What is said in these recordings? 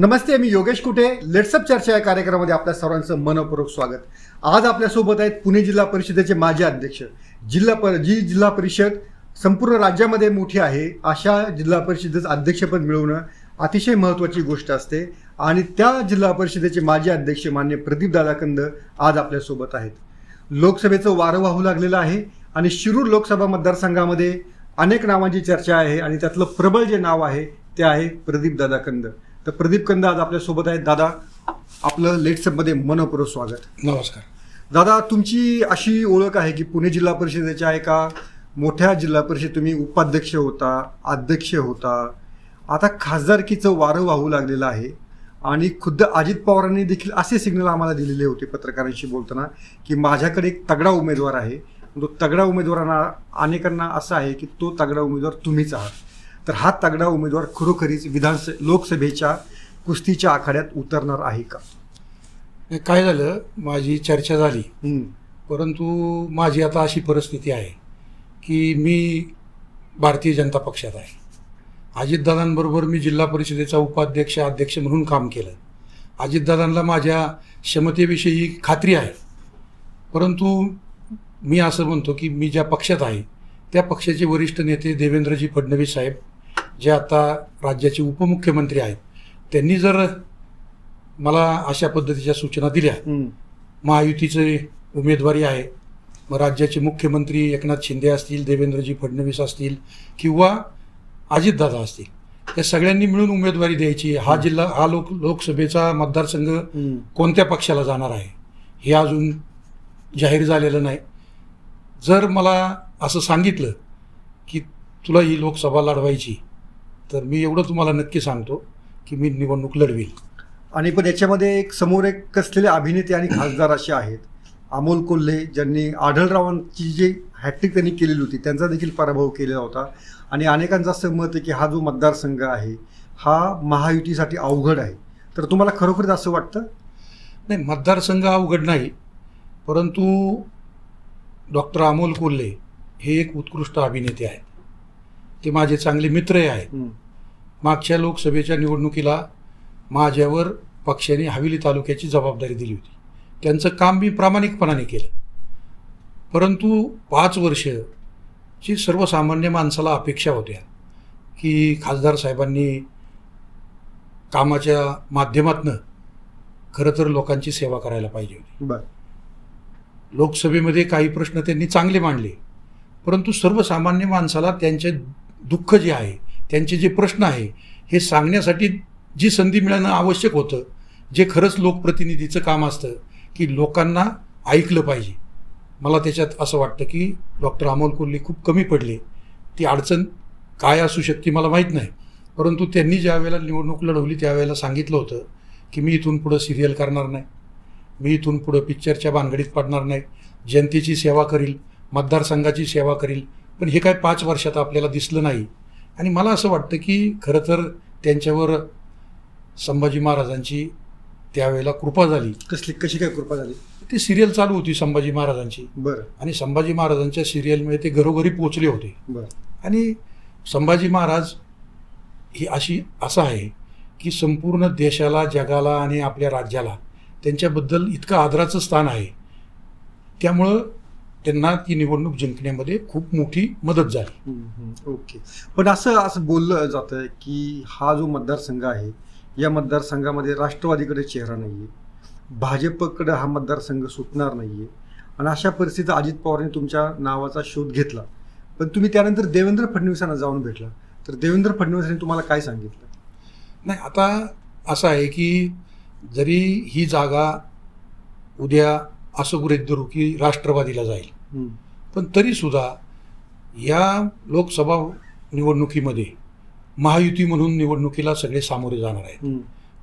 नमस्ते मी योगेश कुटे. लेट्सअप चर्चा या कार्यक्रमामध्ये आपल्या सर्वांचं मनपूर्वक स्वागत. आज आपल्यासोबत आहेत पुणे जिल्हा परिषदेचे माजी अध्यक्ष. जिल्हा पर जी जिल्हा परिषद संपूर्ण राज्यामध्ये मोठी आहे. अशा जिल्हा परिषदेचं अध्यक्षपद मिळवणं अतिशय महत्त्वाची गोष्ट असते. आणि त्या जिल्हा परिषदेचे माजी अध्यक्ष मान्य प्रदीप दादाकंद आज आपल्यासोबत आहेत. लोकसभेचं वारं वाहू लागलेलं आहे आणि शिरूर लोकसभा मतदारसंघामध्ये अनेक नावांची चर्चा आहे आणि त्यातलं प्रबळ जे नाव आहे ते आहे प्रदीप दादाकंद. तर प्रदीप कंद आज आपल्यासोबत आहेत. दादा आपलं लेट्सअपमध्ये मनपूर्वक स्वागत. नमस्कार. दादा तुमची अशी ओळख आहे की पुणे जिल्हा परिषदेच्या एका मोठ्या जिल्हा परिषद तुम्ही उपाध्यक्ष होता अध्यक्ष होता. आता खासदारकीचं वारं वाहू लागलेलं आहे आणि खुद्द अजित पवारांनी देखील असे सिग्नल आम्हाला दिलेले होते पत्रकारांशी बोलताना की माझ्याकडे एक तगडा उमेदवार आहे. तो तगडा उमेदवारांना अनेकांना असं आहे की तो तगडा उमेदवार तुम्हीच आहात. तर हा तगडा उमेदवार खरोखरीच विधानस लोकसभेच्या कुस्तीच्या आखाड्यात उतरणार आहे का? काय झालं? माझी चर्चा झाली. परंतु माझी आता अशी परिस्थिती आहे की मी भारतीय जनता पक्षात आहे. अजितदादांबरोबर मी जिल्हा परिषदेचा उपाध्यक्ष अध्यक्ष म्हणून काम केलं. अजितदादांना माझ्या क्षमतेविषयी खात्री आहे. परंतु मी असं म्हणतो की मी ज्या पक्षात आहे त्या पक्षाचे वरिष्ठ नेते देवेंद्रजी फडणवीस साहेब जे आता राज्याचे उपमुख्यमंत्री आहेत त्यांनी जर मला अशा पद्धतीच्या सूचना दिल्या. महायुतीचे उमेदवारी आहे मग राज्याचे मुख्यमंत्री एकनाथ शिंदे असतील देवेंद्रजी फडणवीस असतील किंवा अजितदादा असतील या सगळ्यांनी मिळून उमेदवारी द्यायची हा जिल्हा हा लोक लोकसभेचा मतदारसंघ. कोणत्या पक्षाला जाणार आहे हे अजून जाहीर झालेलं नाही जर मला असं सांगितलं की तुला ही लोकसभा लढवायची तर मी एवढं तुम्हाला नक्की सांगतो की मी निवडणूक लढवील आणि पण याच्यामध्ये एक समोर एक कसलेले अभिनेते आणि खासदार असे आहेत. अमोल कोल्हे ज्यांनी आढळरावांची जी हॅट्रिक त्यांनी केलेली होती त्यांचा देखील पराभव केलेला होता. आणि अनेकांचं असं मत आहे की हा जो मतदारसंघ आहे हा महायुतीसाठी अवघड आहे. तर तुम्हाला खरोखरच असं वाटतं? नाही मतदारसंघ अवघड नाही. परंतु डॉक्टर अमोल कोल्हे हे एक उत्कृष्ट अभिनेते आहेत. ते माझे चांगले मित्रही आहेत. मागच्या लोकसभेच्या निवडणुकीला माझ्यावर पक्षाने हवेली तालुक्याची जबाबदारी दिली होती. त्यांचं काम मी प्रामाणिकपणाने केलं. परंतु पाच वर्ष ची सर्वसामान्य माणसाला अपेक्षा होत्या की खासदार साहेबांनी कामाच्या माध्यमातनं खरं तर लोकांची सेवा करायला पाहिजे होती. लोकसभेमध्ये काही प्रश्न त्यांनी चांगले मांडले. परंतु सर्वसामान्य माणसाला त्यांचे दुःख जे आहे त्यांचे जे प्रश्न आहे हे सांगण्यासाठी जी संधी मिळणं आवश्यक होतं जे खरंच लोकप्रतिनिधीचं काम असतं की लोकांना ऐकलं पाहिजे. मला त्याच्यात असं वाटतं की डॉक्टर अमोल कोल्हे खूप कमी पडले. ती अडचण काय असू शकते मला माहीत नाही. परंतु त्यांनी ज्या वेळेला निवडणूक लढवली त्यावेळेला सांगितलं होतं की मी इथून पुढं सिरियल करणार नाही. मी इथून पुढं पिक्चरच्या भानगडीत पडणार नाही. जनतेची सेवा करील मतदारसंघाची सेवा करील पण हे काय पाच वर्षात आपल्याला दिसलं नाही. आणि मला असं वाटतं की खरं तर त्यांच्यावर संभाजी महाराजांची त्यावेळेला कृपा झाली. कसली कशी काय कृपा झाली? ती सिरियल चालू होती संभाजी महाराजांची. बरं. आणि संभाजी महाराजांच्या सिरियलमुळे ते घरोघरी पोचले होते. बरं. आणि संभाजी महाराज ही अशी असं आहे की संपूर्ण देशाला जगाला आणि आपल्या राज्याला त्यांच्याबद्दल इतकं आदराचं स्थान आहे. त्यामुळं त्यांना ती निवडणूक जिंकण्यामध्ये खूप मोठी मदत झाली. ओके. पण असं असं बोललं जातं की हा जो मतदारसंघ आहे या मतदारसंघामध्ये राष्ट्रवादीकडे चेहरा नाही आहे भाजपकडे हा मतदारसंघ सुटणार नाही आहे आणि अशा परिस्थितीत अजित पवारांनी तुमच्या नावाचा शोध घेतला. पण तुम्ही त्यानंतर देवेंद्र फडणवीसांना जाऊन भेटला. तर देवेंद्र फडणवीसांनी तुम्हाला काय सांगितलं? नाही आता असं आहे की जरी ही जागा उद्या असं गृहीत धरू की राष्ट्रवादीला जाईल. पण तरीसुद्धा या लोकसभा निवडणुकीमध्ये महायुती म्हणून निवडणुकीला सगळे सामोरे जाणार आहेत.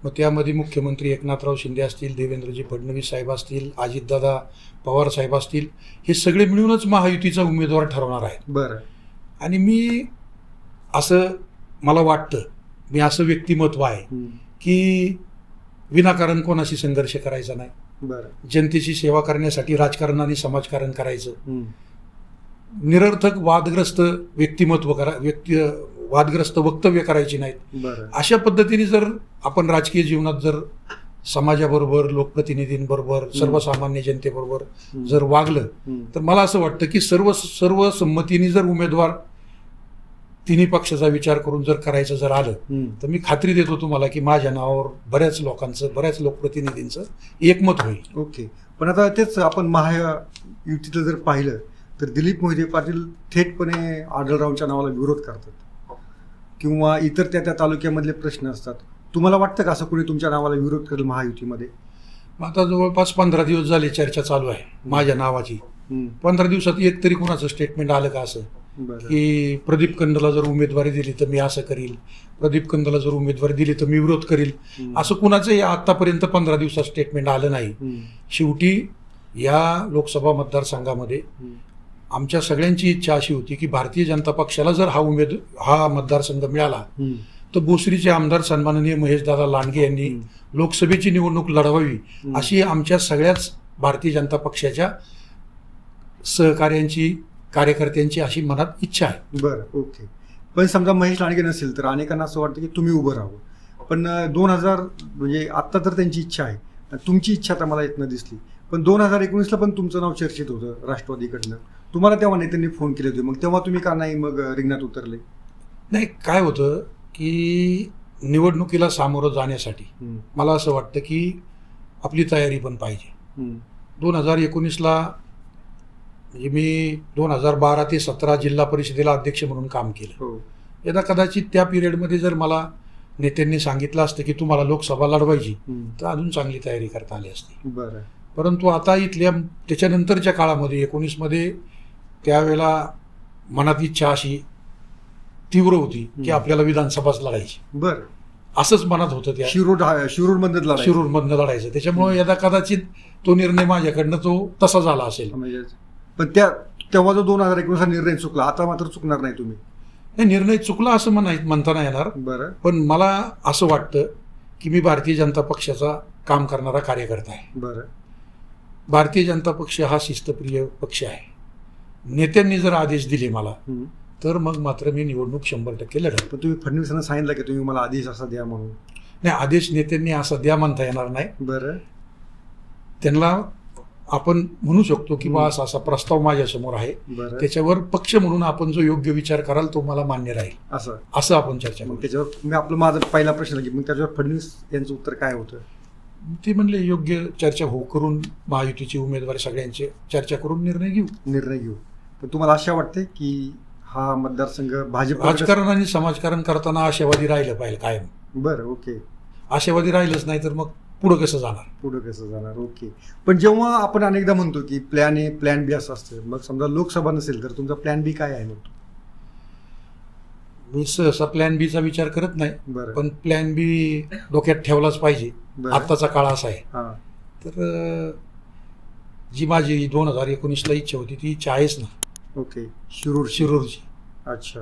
मग त्यामध्ये मुख्यमंत्री एकनाथराव शिंदे असतील देवेंद्रजी फडणवीस साहेब असतील अजितदादा पवार साहेब असतील हे सगळे मिळूनच महायुतीचा उमेदवार ठरवणार आहेत. बरं. आणि मी असं मला वाटतं मी असं व्यक्तिमत्व आहे की विनाकारण कोणाशी संघर्ष करायचा नाही. जनतेची सेवा करण्यासाठी राजकारण आणि समाजकारण करायचं. निरर्थक वादग्रस्त व्यक्तिमत्व करा व्यक्ती वादग्रस्त वक्तव्य करायची नाहीत. अशा पद्धतीने जर आपण राजकीय जीवनात जर समाजाबरोबर लोकप्रतिनिधींबरोबर सर्वसामान्य जनतेबरोबर. जर वागलं. तर मला असं वाटतं की सर्व सर्व संमतीने जर उमेदवार तिन्ही पक्षाचा विचार करून जर करायचं जर आलं. तर मी खात्री देतो तुम्हाला की माझ्या नावावर बऱ्याच लोकांचं बऱ्याच लोकप्रतिनिधींचं एकमत होईल. ओके. पण आता तेच आपण महायुतीतलं जर पाहिलं तर दिलीप मोहिते पाटील थेटपणे आढळरावच्या नावाला विरोध करतात. किंवा इतर त्या त्या तालुक्यामधले प्रश्न असतात. तुम्हाला वाटतं का असं कोणी तुमच्या नावाला विरोध करेल महायुतीमध्ये? आता जवळपास पंधरा दिवस झाले चर्चा चालू आहे माझ्या नावाची. पंधरा दिवसात एक तरी कुणाचं स्टेटमेंट आलं का असं? की प्रदीप कंदला जर उमेदवारी दिली तर मी असं करील प्रदीप कंदला जर उमेदवारी दिली तर मी विरोध करील. असं कुणाचंही आतापर्यंत पंधरा दिवसात स्टेटमेंट आलं नाही. शेवटी या लोकसभा मतदारसंघामध्ये. आमच्या सगळ्यांची इच्छा अशी होती की भारतीय जनता पक्षाला जर हा उमेद हा मतदारसंघ मिळाला. तर भोसरीचे आमदार सन्माननीय महेशदादा लांडगे यांनी. लोकसभेची निवडणूक लढवावी. अशी आमच्या सगळ्याच भारतीय जनता पक्षाच्या सहकार्यांची कार्यकर्त्यांची अशी मनात इच्छा आहे. बरं ओके. पण समजा महेश लांडगे नसेल तर अनेकांना असं वाटतं की तुम्ही उभं राहावं. पण दोन हजार म्हणजे आत्ता तर त्यांची इच्छा आहे. तुमची इच्छा तर मला येत न दिसली. पण दोन हजार एकोणीसला पण तुमचं नाव चर्चेत होतं राष्ट्रवादीकडनं. तुम्हाला तेव्हा नेत्यांनी फोन केले होते. मग तेव्हा तुम्ही का नाही मग रिंगणात उतरले? नाही काय होतं की निवडणुकीला सामोरं जाण्यासाठी. मला असं वाटतं की आपली तयारी पण पाहिजे. दोन हजार एकोणीसला म्हणजे मी दोन हजार बारा ते सतरा जिल्हा परिषदेला अध्यक्ष म्हणून काम केलं. हो. यदा कदाचित त्या पिरियडमध्ये जर मला नेत्यांनी सांगितलं असतं की तुम्हाला लोकसभा लढवायची. तर अजून चांगली तयारी करता आली असती. बरं. परंतु आता इथल्या त्याच्यानंतरच्या काळामध्ये एकोणीसमध्ये त्यावेळेला मनात इच्छा अशी तीव्र होती की. आपल्याला विधानसभाच लढायची. बरं. असंच मनात होतं त्या शिरूर शिरूर मधलं लढाई शिरूरमधनं लढायचं. त्याच्यामुळे यदा कदाचित तो निर्णय माझ्याकडनं तो तसा झाला असेल. म्हणजे पण त्या तेव्हा जो दोन हजार एकोणीसचा निर्णय चुकला आता मात्र चुकणार नाही तुम्ही. हे निर्णय चुकला असं म्हणा म्हणता नाही येणार. बरं. पण मला असं वाटतं की मी भारतीय जनता पक्षाचा काम करणारा कार्यकर्ता आहे. बरं. भारतीय जनता पक्ष हा शिस्तप्रिय पक्ष आहे. नेत्यांनी जर आदेश दिले मला. तर मग मात्र मी निवडणूक शंभर टक्के लढेल. पण तुम्ही फडणवीसांना सांगितलं की तुम्ही मला आदेश असा द्या म्हणून. नाही आदेश नेत्यांनी असा द्या म्हणता येणार नाही. बरं. त्यांना आपण म्हणू शकतो की बा असा असा प्रस्ताव माझ्यासमोर आहे. त्याच्यावर पक्ष म्हणून आपण जो योग्य विचार कराल तो मला मान्य राहील. असं. असं आपण चर्चा करू. त्याच्यावर मी आपलं माझा पहिला प्रश्न की मग त्याच्यावर फडणवीस यांचं उत्तर काय होतं? ते म्हणले योग्य चर्चा हो करून महायुतीची उमेदवारी सगळ्यांची चर्चा करून निर्णय घेऊ. निर्णय घेऊ. पण तुम्हाला आशा वाटते की हा मतदारसंघ भाजप राजकारण आणि समाजकारण करताना आशावादी राहिलं पाहिजे कायम. बरं ओके. आशावादी राहिलंच नाही तर मग पुढं कसं जाणार? पुढं कसं जाणार? ओके. पण जेव्हा आपण अनेकदा म्हणतो की प्लॅन ए प्लॅन बी असं असतं मग समजा लोकसभा नसेल तर तुमचा प्लॅन बी काय आहे मग? मी सहसा प्लॅन बीचा विचार करत नाही बरं. पण प्लॅन बी डोक्यात ठेवलाच पाहिजे. बरं. आत्ताचा काळ असा आहे. हां. तर अं, जी माझी दोन हजार एकोणीसला इच्छा होती ती इच्छा आहेच ना. ओके. शिरूर शिरूरची. अच्छा.